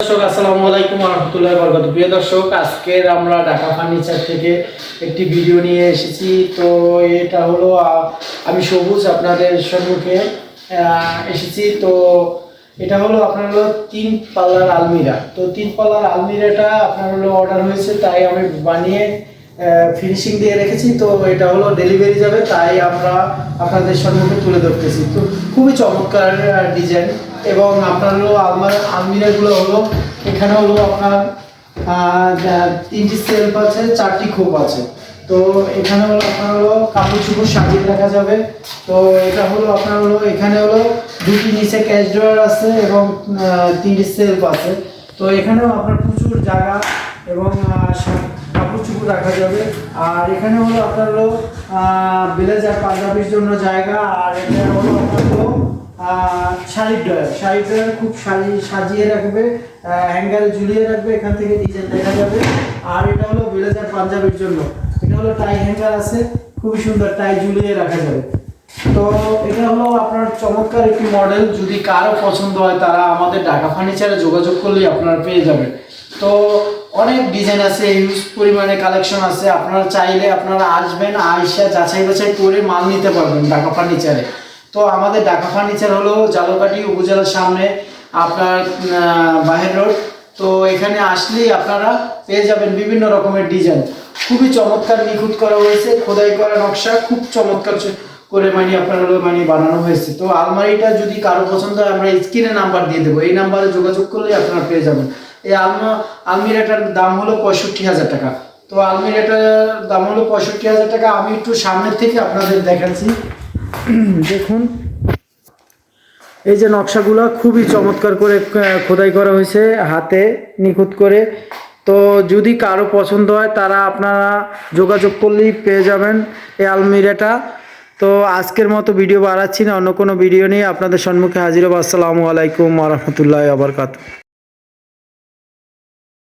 দর্শক, আসসালামু আলাইকুম রহমতুল্লাহ বরকত প্রিয় দর্শক, আজকের আমরা ঢাকা ফার্নিচার থেকে একটি ভিডিও নিয়ে এসেছি। তো এটা হলো আমি সবুজ আপনাদের সম্মুখে এসেছি। তো এটা হলো আপনার হলো তিন পাল্লার আলমিরা। তো তিন পাল্লার আলমিরাটা আপনার হলো অর্ডার হয়েছে, তাই আমি বানিয়ে ফিনিশিং দিয়ে রেখেছি, তো এটা হলো ডেলিভারি যাবে, তাই আমরা আপনাদের সম্মুখে তুলে ধরতেছি। তো খুবই চমৎকার ডিজাইন এবং আপনার হলো আলমার, আলমিরাগুলো হলো এখানে হলো আপনার তিনটি সেলফ আছে, চারটি খোপ আছে। তো এখানে হলো আপনার হলো কাপড় চুপড় সাজিয়ে রাখা যাবে। তো এটা হলো আপনার হলো, এখানে হলো দুটি নিচে ক্যাশ ড্রয়ার আছে এবং তিনটি সেলফ আছে। তো এখানেও আপনার প্রচুর জায়গা এবং আহ, সা- কাপড় চুপড় রাখা যাবে। আর এখানে হলো আপনার হলো ব্লেজার পাঞ্জাবির জন্য জায়গা আর এটা হলো আপনার হলো শাড়ির ড্রয়ার। শাড়ির ড্রয়ার খুব সাজি সাজিয়ে রাখবে হ্যাঙ্গারে ঝুলিয়ে রাখবে এখান থেকে ডিজাইন দেখা যাবে। আর এটা হলো ব্লেজার পাঞ্জাবির জন্য। এটা হলো টাই হ্যাঙ্গার আছে খুবই সুন্দর টাই ঝুলিয়ে রাখা যাবে। তো এটা হলো আপনার চমৎকার একটি মডেল যদি কারও পছন্দ হয় তারা আমাদের ঢাকা ফার্নিচারে যোগাযোগ করলেই আপনারা পেয়ে যাবেন। তো অনেক ডিজাইন আছে ইউজ পরিমাণে কালেকশন আছে। আপনারা চাইলে আপনারা আসবেন, আইসা যাচাই বাছাই করে মাল নিতে পারবেন ঢাকা ফার্নিচারে তো আমাদের ঢাকা ফার্নিচার হলো জালকাঠি উপজেলার সামনে আপনার বাহের রোড। তো এখানে আসলেই আপনারা পেয়ে যাবেন বিভিন্ন রকমের ডিজাইন খুবই চমৎকার নিখুঁত করা হয়েছে, খোদাই করা নকশা, খুব চমৎকার করে মানে আপনার মানে বানানো হয়েছে। তো আলমারিটা যদি কারও পছন্দ হয়, আমরা স্ক্রিনে নাম্বার দিয়ে দেবো। এই নাম্বারে যোগাযোগ করলে আপনারা পেয়ে যাবেন। এই আলমা আলমিরাটার দাম হলো পঁয়ষট্টি হাজার টাকা। তো আলমিরাটার দাম হলো পঁয়ষট্টি হাজার টাকা। আমি একটু সামনের থেকে আপনাদের দেখাচ্ছি। দেখুন। এই যে নকশাগুলো খুবই চমৎকার করে খোদাই করা হয়েছে হাতে, নিখুঁত করে। তো যদি কারও পছন্দ হয়, তারা আপনারা যোগাযোগ করলেই পেয়ে যাবেন এই আলমিরাটা। তো আজকের মতো ভিডিও বাড়াচ্ছি না, অন্য কোনো ভিডিও নিয়ে আপনাদের সম্মুখে হাজির হব। আসসালামু আলাইকুম রহমতুল্লাহ আবরকাত